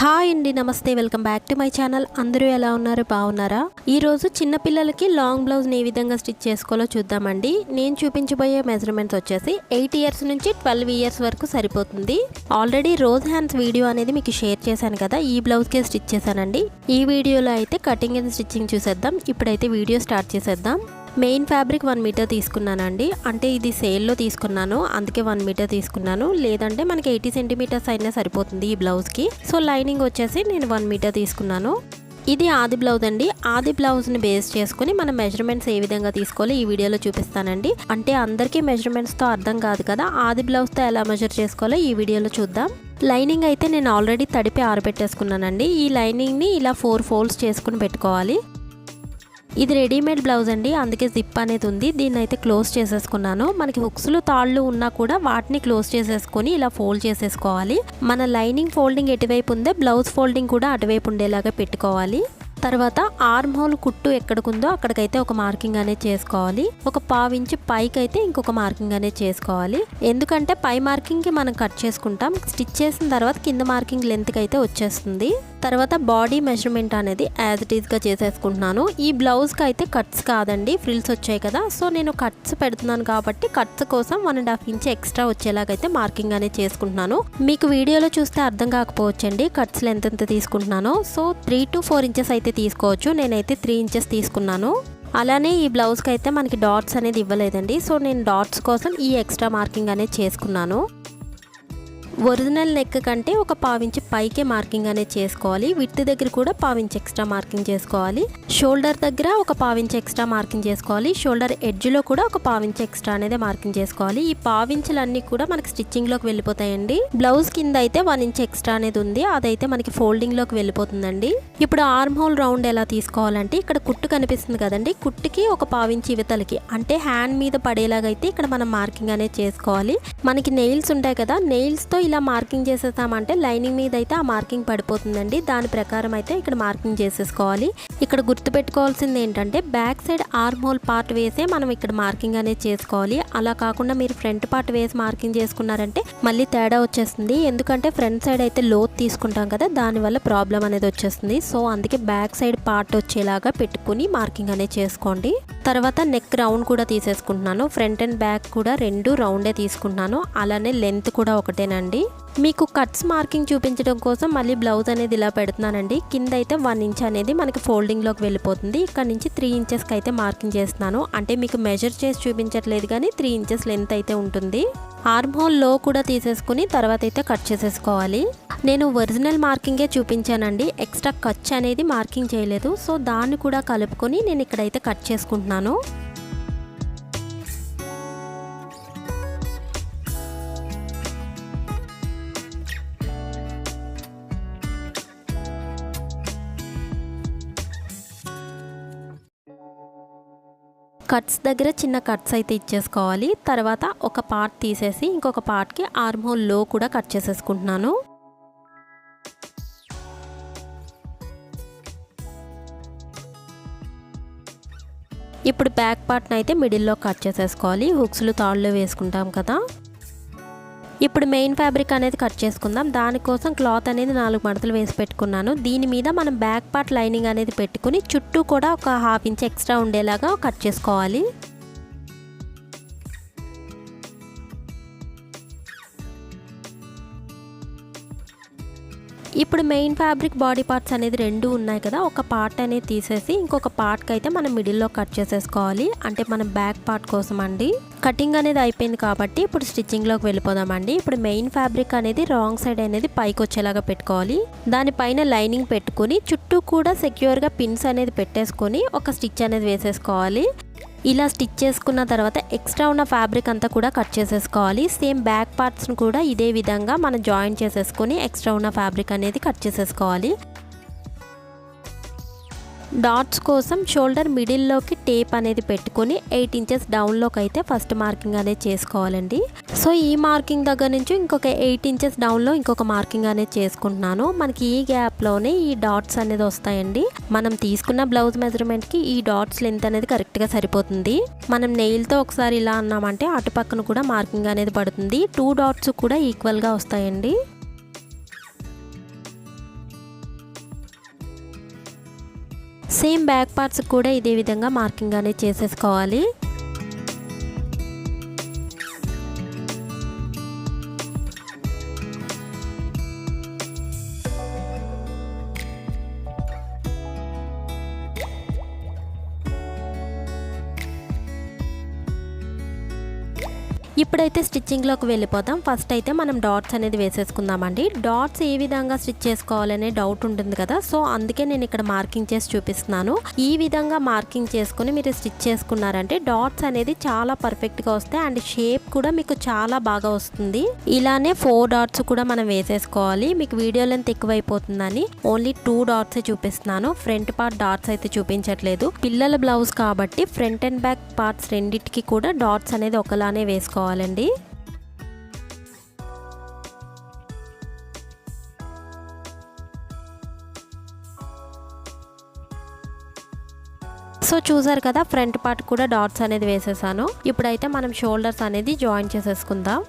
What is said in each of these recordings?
Hi అండి నమస్తే. Welcome back to my channel. అందరూ ఎలా ఉన్నారు? బాగున్నారా? ఈరోజు చిన్నపిల్లలకి లాంగ్ బ్లౌజ్ని ఏ విధంగా స్టిచ్ చేసుకోవాలో చూద్దామండి. నేను చూపించబోయే మెజర్మెంట్స్ వచ్చేసి ఎయిట్ ఇయర్స్ నుంచి ట్వెల్వ్ ఇయర్స్ వరకు సరిపోతుంది. ఆల్రెడీ రోజ్ హ్యాండ్స్ వీడియో అనేది మీకు షేర్ చేశాను కదా ఈ బ్లౌజ్కే స్టిచ్ చేశానండి. ఈ వీడియోలో అయితే కటింగ్ అండ్ స్టిచ్చింగ్ చూసేద్దాం. ఇప్పుడైతే వీడియో స్టార్ట్ చేసేద్దాం. మెయిన్ ఫ్యాబ్రిక్ వన్ మీటర్ తీసుకున్నానండి. అంటే ఇది సేల్లో తీసుకున్నాను. అందుకే వన్ మీటర్ తీసుకున్నాను. లేదంటే మనకి ఎయిటీ సెంటీమీటర్స్ అయినా సరిపోతుంది ఈ బ్లౌజ్కి. సో లైనింగ్ వచ్చేసి నేను వన్ మీటర్ తీసుకున్నాను. ఇది ఆది బ్లౌజ్ అండి. ఆది బ్లౌజ్ని బేస్ చేసుకుని మనం మెజర్మెంట్స్ ఏ విధంగా తీసుకోవాలో ఈ వీడియోలో చూపిస్తానండి. అంటే అందరికీ మెజర్మెంట్స్తో అర్థం కాదు కదా. ఆది బ్లౌజ్తో ఎలా మెజర్ చేసుకోవాలో ఈ వీడియోలో చూద్దాం. లైనింగ్ అయితే నేను ఆల్రెడీ తడిపి ఆరబెట్టేసుకున్నానండి. ఈ లైనింగ్ని ఇలా ఫోర్ ఫోల్డ్స్ చేసుకుని పెట్టుకోవాలి. ఇది రెడీమేడ్ బ్లౌజ్ అండి. అందుకే జిప్ అనేది ఉంది. దీన్ని అయితే క్లోజ్ చేసేసుకున్నాను. మనకి హుక్స్లు తాళ్ళు ఉన్నా కూడా వాటిని క్లోజ్ చేసేసుకొని ఇలా ఫోల్డ్ చేసేసుకోవాలి. మన లైనింగ్ ఫోల్డింగ్ ఎటువైపు ఉందే బ్లౌజ్ ఫోల్డింగ్ కూడా అటువైపు ఉండేలాగా పెట్టుకోవాలి. తర్వాత ఆర్మ్ హోల్ కుట్టు ఎక్కడికుందో అక్కడికైతే ఒక మార్కింగ్ అనేది చేసుకోవాలి. ఒక పావించి పైకి అయితే ఇంకొక మార్కింగ్ అనేది చేసుకోవాలి. ఎందుకంటే పై మార్కింగ్కి మనం కట్ చేసుకుంటాం. స్టిచ్ చేసిన తర్వాత కింద మార్కింగ్ లెంత్కి అయితే వచ్చేస్తుంది. తర్వాత బాడీ మెజర్మెంట్ అనేది యాజ్ ఇట్ ఈస్గా చేసేసుకుంటున్నాను. ఈ బ్లౌజ్కి అయితే కట్స్ కాదండి ఫ్రిల్స్ వచ్చాయి కదా. సో నేను కట్స్ పెడుతున్నాను కాబట్టి కట్స్ కోసం one and half inch extra వచ్చేలాగైతే marking అనేది చేసుకుంటున్నాను. మీకు వీడియోలో చూస్తే అర్థం కాకపోవచ్చండి కట్స్లు ఎంతెంత తీసుకుంటున్నాను. So three to four inches అయితే తీసుకోవచ్చు. నేనైతే త్రీ ఇంచెస్ తీసుకున్నాను. అలానే ఈ బ్లౌజ్కి అయితే మనకి డాట్స్ అనేది ఇవ్వలేదండి. సో నేను డాట్స్ కోసం ఈ ఎక్స్ట్రా మార్కింగ్ అనేది చేసుకున్నాను. ఒరిజినల్ నెక్ కంటే ఒక పావించి పైకే మార్కింగ్ అనేది చేసుకోవాలి. విత్ దగ్గర కూడా పావించి ఎక్స్ట్రా మార్కింగ్ చేసుకోవాలి. షోల్డర్ దగ్గర ఒక పావించి ఎక్స్ట్రా మార్కింగ్ చేసుకోవాలి. షోల్డర్ ఎడ్జ్లో కూడా ఒక పావించి ఎక్స్ట్రా అనేది మార్కింగ్ చేసుకోవాలి. ఈ పావించులన్నీ కూడా మనకి స్టిచ్చింగ్లోకి వెళ్ళిపోతాయండి. బ్లౌజ్ కింద అయితే వన్ ఇంచ్ ఎక్స్ట్రా అనేది ఉంది. అదైతే మనకి ఫోల్డింగ్లోకి వెళ్ళిపోతుందండి. ఇప్పుడు ఆర్మ్ హోల్ రౌండ్ ఎలా తీసుకోవాలంటే ఇక్కడ కుట్టు కనిపిస్తుంది కదండి. కుట్టుకి ఒక పావించి ఇవతలకి అంటే హ్యాండ్ మీద పడేలాగా అయితే ఇక్కడ మనం మార్కింగ్ అనేది చేసుకోవాలి. మనకి నెయిల్స్ ఉంటాయి కదా నెయిల్స్తో ఇలా మార్కింగ్ చేసేస్తామంటే లైనింగ్ మీద అయితే ఆ మార్కింగ్ పడిపోతుందండి. దాని ప్రకారం అయితే ఇక్కడ మార్కింగ్ చేసేసుకోవాలి. ఇక్కడ గుర్తుపెట్టుకోవాల్సింది ఏంటంటే back side arm hole part వేసే మనం ఇక్కడ మార్కింగ్ అనేది చేసుకోవాలి. అలా కాకుండా మీరు ఫ్రంట్ పార్ట్ వేసి మార్కింగ్ చేసుకున్నారంటే మళ్ళీ తేడా వచ్చేస్తుంది. ఎందుకంటే ఫ్రంట్ సైడ్ అయితే లోత్ తీసుకుంటాం కదా దానివల్ల ప్రాబ్లం అనేది వచ్చేస్తుంది. సో అందుకే బ్యాక్ సైడ్ పార్ట్ వచ్చేలాగా పెట్టుకుని మార్కింగ్ అనేది చేసుకోండి. తర్వాత నెక్ రౌండ్ కూడా తీసేసుకుంటున్నాను. ఫ్రంట్ అండ్ బ్యాక్ కూడా రెండు రౌండే తీసుకుంటున్నాను. అలానే లెంత్ కూడా ఒకటేనండి. మీకు కట్స్ మార్కింగ్ చూపించడం కోసం మళ్ళీ బ్లౌజ్ అనేది ఇలా పెడుతున్నానండి. కింద అయితే వన్ ఇంచ్ అనేది మనకి ఫోల్డింగ్లోకి వెళ్ళిపోతుంది. ఇక్కడ నుంచి త్రీ ఇంచెస్కి అయితే మార్కింగ్ చేస్తున్నాను. అంటే మీకు మెజర్ చేసి చూపించట్లేదు కానీ త్రీ ఇంచెస్ లెంత్ అయితే ఉంటుంది. ఆర్మ్ హోల్లో కూడా తీసేసుకుని తర్వాత అయితే కట్ చేసేసుకోవాలి. నేను ఒరిజినల్ మార్కింగే చూపించానండి. ఎక్స్ట్రా ఖర్చు అనేది మార్కింగ్ చేయలేదు. సో దాన్ని కూడా కలుపుకొని నేను ఇక్కడైతే కట్ చేసుకుంటున్నాను. కట్స్ దగ్గర చిన్న కట్స్ అయితే ఇచ్చేసుకోవాలి. తర్వాత ఒక పార్ట్ తీసేసి ఇంకొక పార్ట్కి ఆర్మ్ హోల్లో కూడా కట్ చేసేసుకుంటున్నాను. ఇప్పుడు బ్యాక్ పార్ట్ని అయితే మిడిల్లో కట్ చేసేసుకోవాలి. హుక్స్లు తాళ్ళు వేసుకుంటాం కదా. ఇప్పుడు మెయిన్ ఫ్యాబ్రిక్ అనేది కట్ చేసుకుందాం. దానికోసం క్లాత్ అనేది నాలుగు మడతలు వేసి పెట్టుకున్నాను. దీని మీద మనం బ్యాక్ పార్ట్ లైనింగ్ అనేది పెట్టుకుని చుట్టూ కూడా ఒక హాఫ్ ఇంచ్ ఎక్స్ట్రా ఉండేలాగా కట్ చేసుకోవాలి. ఇప్పుడు మెయిన్ ఫ్యాబ్రిక్ బాడీ పార్ట్స్ అనేది రెండు ఉన్నాయి కదా ఒక పార్ట్ అనేది తీసేసి ఇంకొక పార్ట్కి అయితే మనం మిడిల్లో కట్ చేసేసుకోవాలి. అంటే మనం బ్యాక్ పార్ట్ కోసం అండి. కటింగ్ అనేది అయిపోయింది కాబట్టి ఇప్పుడు స్టిచ్చింగ్లోకి వెళ్ళిపోదామండి. ఇప్పుడు మెయిన్ ఫ్యాబ్రిక్ అనేది రాంగ్ సైడ్ అనేది పైకి వచ్చేలాగా పెట్టుకోవాలి. దానిపైన లైనింగ్ పెట్టుకుని చుట్టూ కూడా సెక్యూర్గా పిన్స్ అనేది పెట్టేసుకొని ఒక స్టిచ్ అనేది వేసేసుకోవాలి. ఇలా స్టిచ్ చేసుకున్న తర్వాత ఎక్స్ట్రా ఉన్న ఫ్యాబ్రిక్ అంతా కూడా కట్ చేసేసుకోవాలి. సేమ్ బ్యాక్ పార్ట్స్ని కూడా ఇదే విధంగా మనం జాయిన్ చేసేసుకొని ఎక్స్ట్రా ఉన్న ఫ్యాబ్రిక్ అనేది కట్ చేసేసుకోవాలి. డాట్స్ కోసం షోల్డర్ మిడిల్లోకి టేప్ అనేది పెట్టుకొని ఎయిట్ ఇంచెస్ డౌన్లోకి అయితే ఫస్ట్ మార్కింగ్ అనేది చేసుకోవాలండి. సో ఈ మార్కింగ్ దగ్గర నుంచి ఇంకొక ఎయిట్ ఇంచెస్ డౌన్లో ఇంకొక మార్కింగ్ అనేది చేసుకుంటున్నాను. మనకి ఈ గ్యాప్లోనే ఈ డాట్స్ అనేది వస్తాయండి. మనం తీసుకున్న బ్లౌజ్ మెజర్మెంట్కి ఈ డాట్స్ లెంత్ అనేది కరెక్ట్గా సరిపోతుంది. మనం నెయిల్తో ఒకసారి ఇలా అన్నామంటే అటు పక్కన కూడా మార్కింగ్ అనేది పడుతుంది. టూ డాట్స్ కూడా ఈక్వల్గా వస్తాయండి. సేమ్ బ్యాక్ పార్ట్స్ కూడా ఇదే విధంగా మార్కింగ్ అనేది చేసేసుకోవాలి. ఇప్పుడైతే స్టిచ్చింగ్లోకి వెళ్ళిపోతాం. ఫస్ట్ అయితే మనం డాట్స్ అనేది వేసేసుకుందామండి. డాట్స్ ఏ విధంగా స్టిచ్ చేసుకోవాలనే డౌట్ ఉంటుంది కదా. సో అందుకే నేను ఇక్కడ మార్కింగ్ చేసి చూపిస్తున్నాను. ఈ విధంగా మార్కింగ్ చేసుకుని మీరు స్టిచ్ చేసుకున్నారంటే డాట్స్ అనేది చాలా పర్ఫెక్ట్గా వస్తాయి. అండ్ షేప్ కూడా మీకు చాలా బాగా వస్తుంది. ఇలానే ఫోర్ డాట్స్ కూడా మనం వేసేసుకోవాలి. మీకు వీడియో లెంత్ ఎక్కువైపోతుందని ఓన్లీ టూ డాట్సే చూపిస్తున్నాను. ఫ్రంట్ పార్ట్ డాట్స్ అయితే చూపించట్లేదు. పిల్లల బ్లౌజ్ కాబట్టి ఫ్రంట్ అండ్ బ్యాక్ పార్ట్స్ రెండింటికి కూడా డాట్స్ అనేది ఒకలానే వేసుకోవాలండి సో చూసారు కదా ఫ్రంట్ పార్ట్ కూడా డాట్స్ అనేది వేసేసాను. ఇప్పుడైతే మనం షోల్డర్స్ అనేది జాయిన్ చేసేసుకుందాం.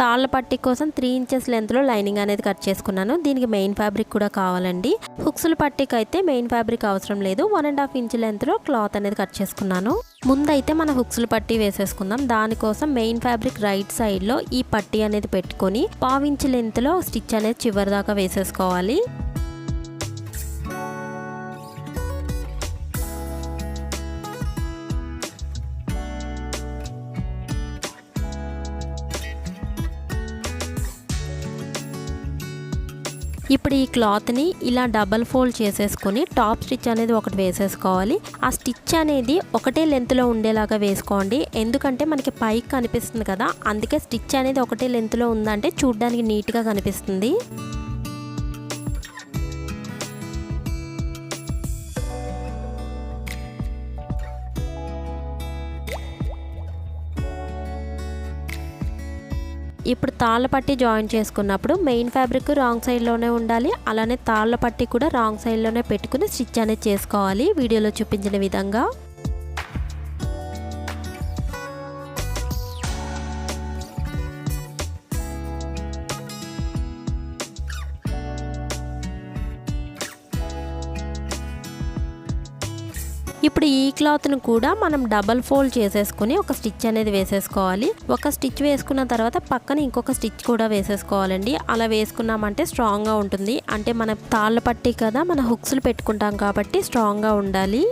తాళ్ళ పట్టి కోసం త్రీ ఇంచెస్ లెంత్లో లైనింగ్ అనేది కట్ చేసుకున్నాను. దీనికి మెయిన్ ఫ్యాబ్రిక్ కూడా కావాలండి. హుక్స్ల పట్టికి అయితే మెయిన్ ఫ్యాబ్రిక్ అవసరం లేదు. వన్ అండ్ హాఫ్ ఇంచ్ లెంత్లో క్లాత్ అనేది కట్ చేసుకున్నాను. ముందైతే మన హుక్స్లు పట్టి వేసేసుకుందాం. దానికోసం మెయిన్ ఫ్యాబ్రిక్ రైట్ సైడ్లో ఈ పట్టి అనేది పెట్టుకొని పావించ్ లెంత్లో స్టిచ్ అనేది చివరి దాకా వేసేసుకోవాలి. ఇప్పుడు ఈ క్లాత్ని ఇలా డబల్ ఫోల్డ్ చేసేసుకొని టాప్ స్టిచ్ అనేది ఒకటి వేసేసుకోవాలి. ఆ స్టిచ్ అనేది ఒకటే లెంత్లో ఉండేలాగా వేసుకోండి. ఎందుకంటే మనకి పైకి కనిపిస్తుంది కదా అందుకే స్టిచ్ అనేది ఒకటే లెంత్లో ఉందంటే చూడ్డానికి నీట్గా కనిపిస్తుంది. ఇప్పుడు తాళ్ళ పట్టి జాయిన్ చేసుకున్నప్పుడు మెయిన్ ఫ్యాబ్రిక్ రాంగ్ సైడ్లోనే ఉండాలి. అలానే తాళ్ళ పట్టి కూడా రాంగ్ సైడ్లోనే పెట్టుకుని స్టిచ్ అనేది చేసుకోవాలి. వీడియోలో చూపించిన విధంగా. ఇప్పుడు ఈ క్లాత్ను కూడా మనం డబల్ ఫోల్డ్ చేసేసుకుని ఒక స్టిచ్ అనేది వేసేసుకోవాలి. ఒక స్టిచ్ వేసుకున్న తర్వాత పక్కన ఇంకొక స్టిచ్ కూడా వేసేసుకోవాలండి. అలా వేసుకున్నామంటే స్ట్రాంగ్గా ఉంటుంది. అంటే మన తాళ్ళ పట్టి కదా మన హుక్స్లు పెట్టుకుంటాం కాబట్టి స్ట్రాంగ్గా ఉండాలి.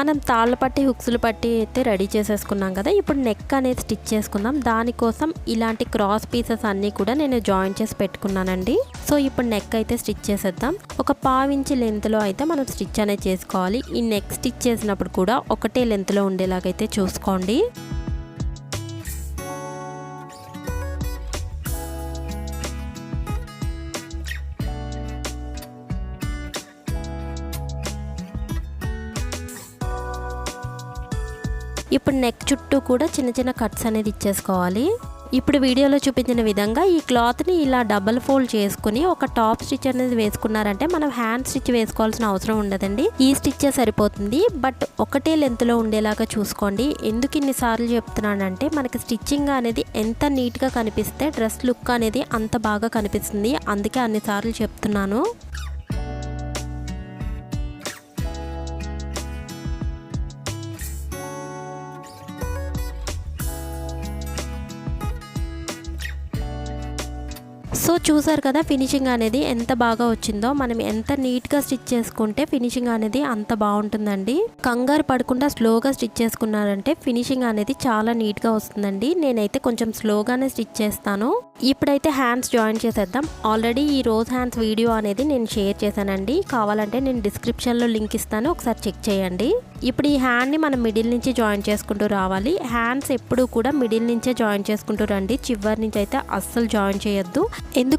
మనం తాళ్ళ పట్టి హుక్స్లు పట్టి అయితే రెడీ చేసేసుకున్నాం కదా. ఇప్పుడు నెక్ అనేది స్టిచ్ చేసుకుందాం. దానికోసం ఇలాంటి క్రాస్ పీసెస్ అన్నీ కూడా నేను జాయిన్ చేసి పెట్టుకున్నానండి. సో ఇప్పుడు నెక్ అయితే స్టిచ్ చేసేద్దాం. ఒక పావించి లెంత్లో అయితే మనం స్టిచ్ అనేది చేసుకోవాలి. ఈ నెక్ స్టిచ్ చేసినప్పుడు కూడా ఒకటే లెంత్లో ఉండేలాగైతే చూసుకోండి. ఇప్పుడు నెక్ చుట్టూ కూడా చిన్న చిన్న కట్స్ అనేది ఇచ్చేసుకోవాలి. ఇప్పుడు వీడియోలో చూపించిన విధంగా ఈ క్లాత్ని ఇలా డబల్ ఫోల్డ్ చేసుకుని ఒక టాప్ స్టిచ్ అనేది వేసుకున్నారంటే మనం హ్యాండ్ స్టిచ్ వేసుకోవాల్సిన అవసరం ఉండదండి. ఈ స్టిచ్చే సరిపోతుంది. బట్ ఒకటే లెంత్లో ఉండేలాగా చూసుకోండి. ఎందుకు ఇన్నిసార్లు చెప్తున్నానంటే మనకి స్టిచ్చింగ్ అనేది ఎంత నీట్గా కనిపిస్తే డ్రెస్ లుక్ అనేది అంత బాగా కనిపిస్తుంది. అందుకే అన్నిసార్లు చెప్తున్నాను. చూసారు కదా ఫినిషింగ్ అనేది ఎంత బాగా వచ్చిందో. మనం ఎంత నీట్గా స్టిచ్ చేసుకుంటే ఫినిషింగ్ అనేది అంత బాగుంటుందండి. కంగారు పడకుండా స్లోగా స్టిచ్ చేసుకున్నారంటే ఫినిషింగ్ అనేది చాలా నీట్గా వస్తుందండి. నేనైతే కొంచెం స్లోగానే స్టిచ్ చేస్తాను. ఇప్పుడైతే హ్యాండ్స్ జాయిన్ చేసేద్దాం. ఆల్రెడీ ఈ రోజ్ హ్యాండ్స్ వీడియో అనేది నేను షేర్ చేశానండి. కావాలంటే నేను డిస్క్రిప్షన్లో లింక్ ఇస్తాను. ఒకసారి చెక్ చేయండి. ఇప్పుడు ఈ హ్యాండ్ని మనం మిడిల్ నుంచి జాయిన్ చేసుకుంటూ రావాలి. హ్యాండ్స్ ఎప్పుడు కూడా మిడిల్ నుంచే జాయిన్ చేసుకుంటూ రండి. చివరి నుంచి అయితే అస్సలు జాయిన్ చేయొద్దు.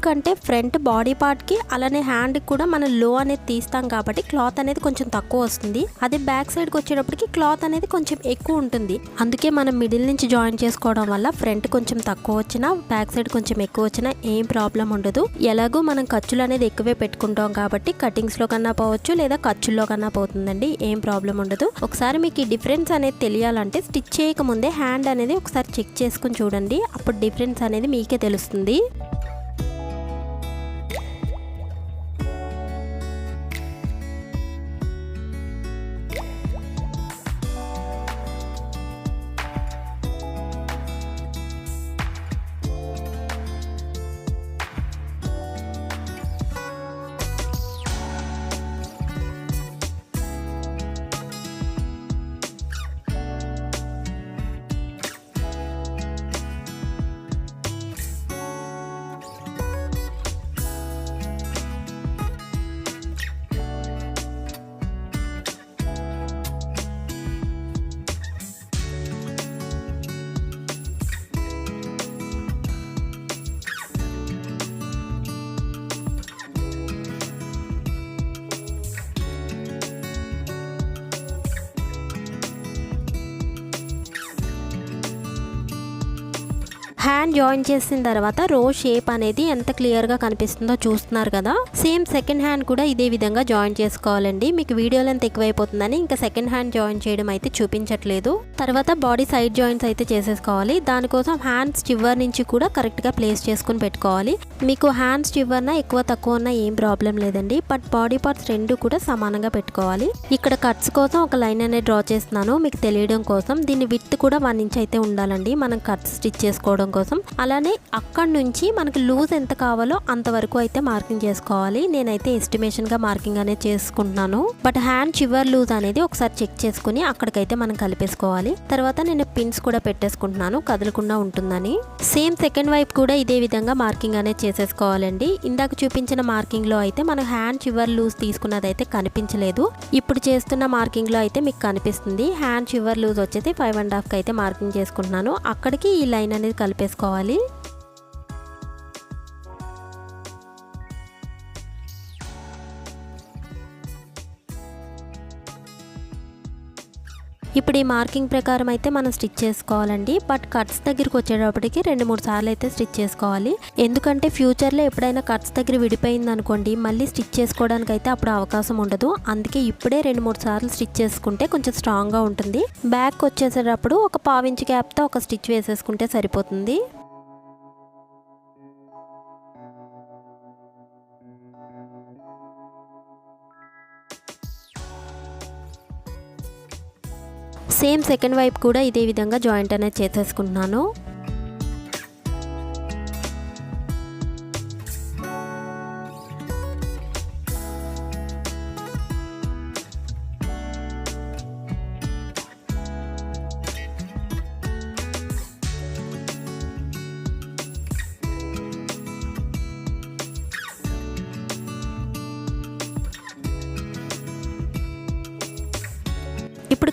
ఎందుకంటే ఫ్రంట్ బాడీ పార్ట్కి అలానే హ్యాండ్కి కూడా మనం లో అనేది తీస్తాం కాబట్టి క్లాత్ అనేది కొంచెం తక్కువ వస్తుంది. అదే బ్యాక్ సైడ్కి వచ్చేటప్పటికి క్లాత్ అనేది కొంచెం ఎక్కువ ఉంటుంది. అందుకే మనం మిడిల్ నుంచి జాయిన్ చేసుకోవడం వల్ల ఫ్రంట్ కొంచెం తక్కువ వచ్చినా బ్యాక్ సైడ్ కొంచెం ఎక్కువ వచ్చినా ఏం ప్రాబ్లం ఉండదు. ఎలాగో మనం ఖర్చులు అనేది ఎక్కువే పెట్టుకుంటాం కాబట్టి కటింగ్స్లో కన్నా పోవచ్చు లేదా ఖర్చుల్లో కన్నా పోతుందండి. ఏం ప్రాబ్లం ఉండదు. ఒకసారి మీకు ఈ డిఫరెన్స్ అనేది తెలియాలంటే స్టిచ్ చేయకముందే హ్యాండ్ అనేది ఒకసారి చెక్ చేసుకుని చూడండి. అప్పుడు డిఫరెన్స్ అనేది మీకే తెలుస్తుంది. హ్యాండ్ జాయిన్ చేసిన తర్వాత రో షేప్ అనేది ఎంత క్లియర్గా కనిపిస్తుందో చూస్తున్నారు కదా. సేమ్ సెకండ్ హ్యాండ్ కూడా ఇదే విధంగా జాయిన్ చేసుకోవాలండి. మీకు వీడియో లెంత్ ఎక్కువైపోతుందని ఇంకా సెకండ్ హ్యాండ్ జాయిన్ చేయడం అయితే చూపించట్లేదు. తర్వాత బాడీ సైడ్ జాయింట్స్ అయితే చేసేసుకోవాలి. దానికోసం హ్యాండ్స్ చివరి నుంచి కూడా కరెక్ట్గా ప్లేస్ చేసుకుని పెట్టుకోవాలి. మీకు హ్యాండ్స్ చివరన ఎక్కువ తక్కువ ఉన్న ఏం ప్రాబ్లం లేదండి. బట్ బాడీ పార్ట్స్ రెండు కూడా సమానంగా పెట్టుకోవాలి. ఇక్కడ కట్స్ కోసం ఒక లైన్ అనేది డ్రా చేస్తున్నాను. మీకు తెలియడం కోసం దీని విత్ కూడా వన్ ఇంచ్ అయితే ఉండాలండి. మనం కట్స్ స్టిచ్ చేసుకోవడం కోసం. అలానే అక్కడి నుంచి మనకి లూజ్ ఎంత కావాలో అంతవరకు అయితే మార్కింగ్ చేసుకోవాలి. నేనైతే ఎస్టిమేషన్గా మార్కింగ్ అనేది చేసుకుంటున్నాను. బట్ హ్యాండ్ చివర్ లూజ్ అనేది ఒకసారి చెక్ చేసుకుని అక్కడికైతే మనం కలిపేసుకోవాలి. తర్వాత నేను పిన్స్ కూడా పెట్టేసుకుంటున్నాను. కదలకుండా ఉంటుందని. సేమ్ సెకండ్ వైపు కూడా ఇదే విధంగా మార్కింగ్ అనేది చేసేసుకోవాలండి. ఇందాక చూపించిన మార్కింగ్లో అయితే మనం హ్యాండ్ చివర్ లూజ్ తీసుకున్నది అయితే కనిపించలేదు. ఇప్పుడు చేస్తున్న మార్కింగ్లో అయితే మీకు కనిపిస్తుంది. హ్యాండ్ చివర్ లూజ్ వచ్చేసి ఫైవ్ అండ్ హాఫ్ అయితే మార్కింగ్ చేసుకుంటున్నాను. అక్కడికి ఈ లైన్ అనేది కలిపి కలిపేసుకోవాలి. ఇప్పుడు ఈ మార్కింగ్ ప్రకారం అయితే మనం స్టిచ్ చేసుకోవాలండి. బట్ కట్స్ దగ్గరికి వచ్చేటప్పటికి రెండు మూడు సార్లు అయితే స్టిచ్ చేసుకోవాలి. ఎందుకంటే ఫ్యూచర్లో ఎప్పుడైనా కట్స్ దగ్గర విడిపోయింది అనుకోండి మళ్ళీ స్టిచ్ చేసుకోవడానికి అయితే అప్పుడు అవకాశం ఉండదు. అందుకే ఇప్పుడే రెండు మూడు సార్లు స్టిచ్ చేసుకుంటే కొంచెం స్ట్రాంగ్గా ఉంటుంది. బ్యాక్ వచ్చేసేటప్పుడు ఒక పావించి గ్యాప్తో ఒక స్టిచ్ వేసేసుకుంటే సరిపోతుంది. సేమ్ సెకండ్ వైపు కూడా ఇదే విధంగా జాయింట్ అనేది చేసేసుకుంటున్నాను.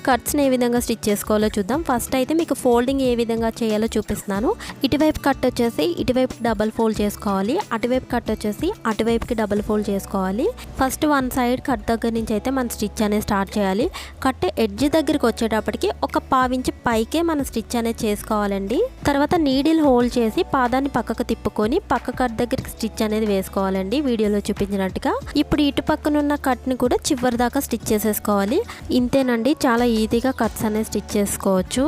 కట్స్ని ఏ విధంగా స్టిచ్ చేసుకోవాలో చూద్దాం. ఫస్ట్ అయితే మీకు ఫోల్డింగ్ ఏ విధంగా చేయాలో చూపిస్తున్నాను. ఇటువైపు కట్ వచ్చేసి ఇటువైపు డబల్ ఫోల్డ్ చేసుకోవాలి. అటువైపు కట్ వచ్చేసి అటువైపుకి డబల్ ఫోల్డ్ చేసుకోవాలి. ఫస్ట్ వన్ సైడ్ కట్ దగ్గర నుంచి అయితే మనం స్టిచ్ అనేది స్టార్ట్ చేయాలి. కట్ ఎడ్జ్ దగ్గరికి వచ్చేటప్పటికి ఒక పావించి పైకే మనం స్టిచ్ అనేది చేసుకోవాలండి. తర్వాత నీడిల్ హోల్డ్ చేసి పాదాన్ని పక్కకు తిప్పుకొని పక్క కట్ దగ్గరికి స్టిచ్ అనేది వేసుకోవాలండి. వీడియోలో చూపించినట్టుగా. ఇప్పుడు ఇటు పక్కనున్న కట్ని కూడా చివరి దాకా స్టిచ్ చేసేసుకోవాలి. ఇంతేనండి. చాలా ఈజీగా కట్స్ అనేవి స్టిచ్ చేసుకోవచ్చు.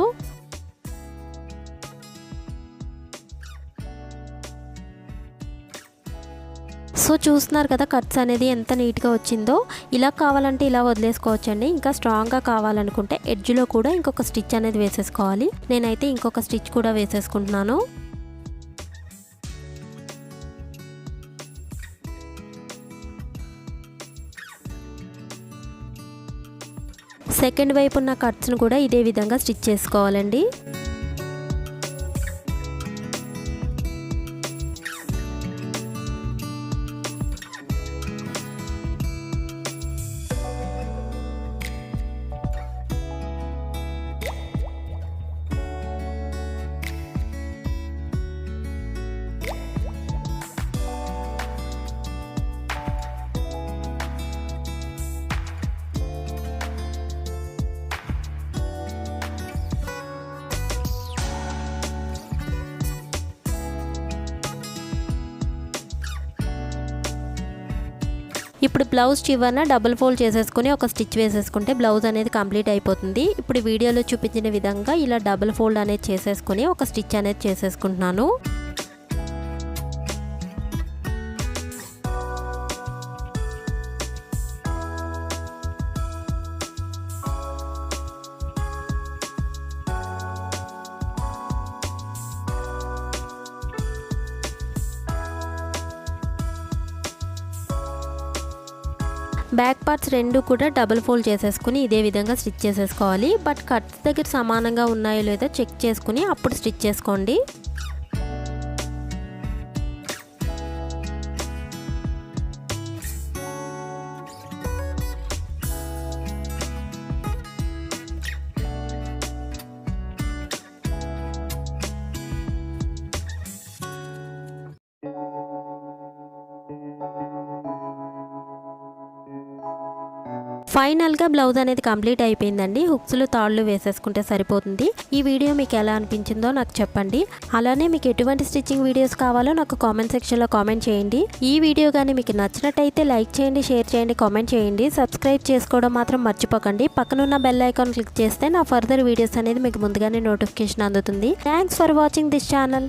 సో చూస్తున్నారు కదా కట్స్ అనేది ఎంత నీట్గా వచ్చిందో. ఇలా కావాలంటే ఇలా వదిలేసుకోవచ్చండి. ఇంకా స్ట్రాంగ్గా కావాలనుకుంటే ఎడ్జ్లో కూడా ఇంకొక స్టిచ్ అనేది వేసేసుకోవాలి. నేనైతే ఇంకొక స్టిచ్ కూడా వేసేసుకుంటున్నాను. సెకండ్ వైపు ఉన్న కట్స్ను కూడా ఇదే విధంగా స్టిచ్ చేసుకోవాలండి. ఇప్పుడు బ్లౌజ్ చివరన డబుల్ ఫోల్డ్ చేసేసుకొని ఒక స్టిచ్ వేసేసుకుంటే బ్లౌజ్ అనేది కంప్లీట్ అయిపోతుంది. ఇప్పుడు వీడియోలో చూపించిన విధంగా ఇలా డబుల్ ఫోల్డ్ అనేది చేసేసుకొని ఒక స్టిచ్ అనేది చేసేసుకుంటున్నాను. బ్యాక్ పార్ట్స్ రెండు కూడా డబుల్ ఫోల్డ్ చేసేసుకుని ఇదే విధంగా స్టిచ్ చేసేసుకోవాలి. బట్ కట్స్ దగ్గర సమానంగా ఉన్నాయో లేదో చెక్ చేసుకుని అప్పుడు స్టిచ్ చేసుకోండి. ఫైనల్గా బ్లౌజ్ అనేది కంప్లీట్ అయిపోయిందండి. హుక్స్లు తాళ్ళు వేసేసుకుంటే సరిపోతుంది. ఈ వీడియో మీకు ఎలా అనిపించిందో నాకు చెప్పండి. అలానే మీకు ఎటువంటి స్టిచ్చింగ్ వీడియోస్ కావాలో నాకు కామెంట్ సెక్షన్లో కామెంట్ చేయండి. ఈ వీడియో కానీ మీకు నచ్చినట్టయితే లైక్ చేయండి షేర్ చేయండి కామెంట్ చేయండి. సబ్స్క్రైబ్ చేసుకోవడం మాత్రం మర్చిపోకండి. పక్కనున్న బెల్ ఐకాన్ క్లిక్ చేస్తే నా ఫర్దర్ వీడియోస్ అనేది మీకు ముందుగానే నోటిఫికేషన్ అందుతుంది. Thanks for watching this channel.